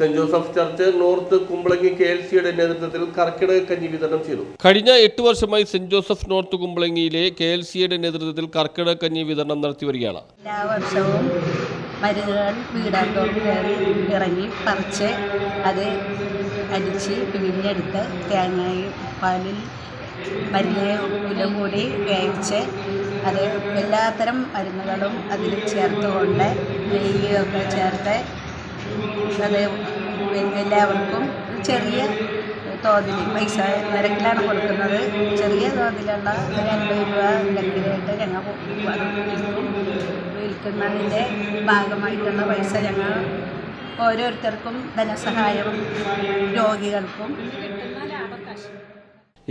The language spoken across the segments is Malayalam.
Saint Joseph church north Kumbalangi K L സിയുടെ നേതൃത്വത്തിൽ കർക്കിടക കഞ്ഞി വിതരണം ചെയ്തു. കഴിഞ്ഞ എട്ട് വർഷമായി സെന്റ് ജോസഫ് നോർത്ത് കുമ്പളങ്ങിയിലെ കെ എൽ സിയുടെ നേതൃത്വത്തിൽ കർക്കിടക കഞ്ഞി വിതരണം നടത്തി വരികയാണ്. എല്ലാ വർഷവും മരുന്നുകൾ വീടാന്തോറും ഇറങ്ങി പറിച്ച് അത് അരിച്ച് പിഴിഞ്ഞെടുത്ത് തേങ്ങയും പാലിൽ മരുന്ന് ഉലും കൂടി വേവിച്ച് അത് എല്ലാത്തരം മരുന്നുകളും അതിൽ ചേർത്തുകൊണ്ട് നെയ്യൊക്കെ ചേർത്ത് അത് എല്ലാവർക്കും ചെറിയ തോതിൽ പൈസ നിരക്കിലാണ് കൊടുക്കുന്നത്. ചെറിയ തോതിലുള്ള ഒരു അൻപത് രൂപ നിരക്കിലായിട്ട് ഞങ്ങൾ വിൽക്കുന്നതിന്റെ ഭാഗമായിട്ടുള്ള പൈസ ഞങ്ങൾ ഓരോരുത്തർക്കും ധനസഹായവും രോഗികൾക്കും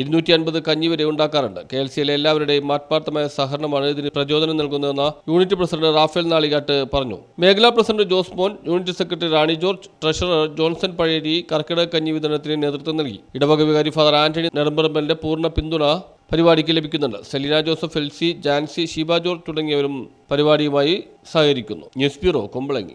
ഇരുന്നൂറ്റി അൻപത് കഞ്ഞി വരെ ഉണ്ടാക്കാറുണ്ട്. കെ എൽ സിയിലെ എല്ലാവരുടെയും ആത്മാർത്ഥമായ സഹകരണമാണ് ഇതിന് പ്രചോദനം നൽകുന്നതെന്ന് യൂണിറ്റ് പ്രസിഡന്റ് റാഫേൽ നാളികാട്ട് പറഞ്ഞു. മേഖലാ president Josemon unit secretary Rani George treasurer Johnson Pazheri കർക്കിടക കഞ്ഞി വിതരണത്തിന് നേതൃത്വം നൽകി. ഇടവക വികാരി ഫാദർ ആന്റണി നെടുമ്പറമ്പലിന്റെ പൂർണ പിന്തുണ പരിപാടിക്ക് ലഭിക്കുന്നുണ്ട്. Selina Joseph Elsie Jancy Sheeba George തുടങ്ങിയവരും പരിപാടിയുമായി സഹകരിക്കുന്നു. News bureau Kumbalangi.